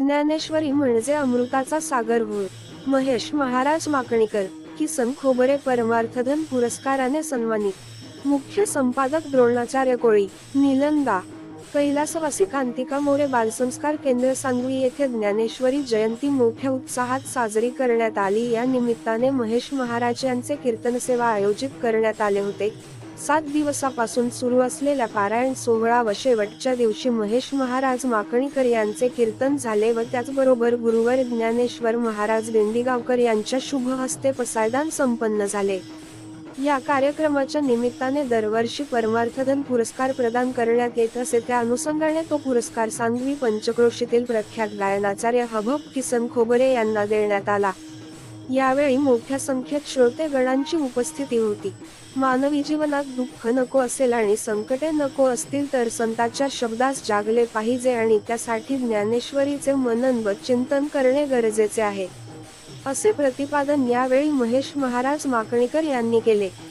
ज्ञानेश्वरी म्हणजे अमृताचा सागर होय. महेश महाराज माकणीकर किसन खोबरे परमार्थधन पुरस्काराने सन्मानित. मुख्य संपादक द्रोणाचार्य कोळी निलंदा कैलासवासी कांतिका मोरे बालसंस्कार केंद्र सांगवी येथे ज्ञानेश्वरी जयंती मोठ्या उत्साहात साजरी करण्यात आली. या निमित्ताने महेश महाराज यांचे कीर्तन सेवा आयोजित करण्यात आले होते. सात दिवसापासून सुरू असलेल्या पारायण सोहळा व शेवटच्या दिवशी महेश महाराज माकणीकर यांचे कीर्तन झाले व त्याचबरोबर गुरुवर ज्ञानेश्वर महाराज दिंडीगावकर यांच्या शुभ हस्ते पसायदान संपन्न झाले. या कार्यक्रमाच्या निमित्ताने दरवर्षी परमार्थधन पुरस्कार प्रदान करण्यात येत असे त्या अनुषंगाने तो पुरस्कार सांगवी पंचक्रोशीतील प्रख्यात गायनाचार्य हबब किसन खोबरे यांना देण्यात आला. यावेळी मोठ्या संख्येत श्रोतेगणांची उपस्थिती होती. मानवी जीवनात दुःख नको असेल आणि संकटे नको असतील तर संताच्या शब्दास जागले पाहिजे आणि त्यासाठी ज्ञानेश्वरीचे मनन व चिंतन करणे गरजेचे आहे. असे प्रतिपादन यावेळी महेश महाराज माकणीकर यांनी केले.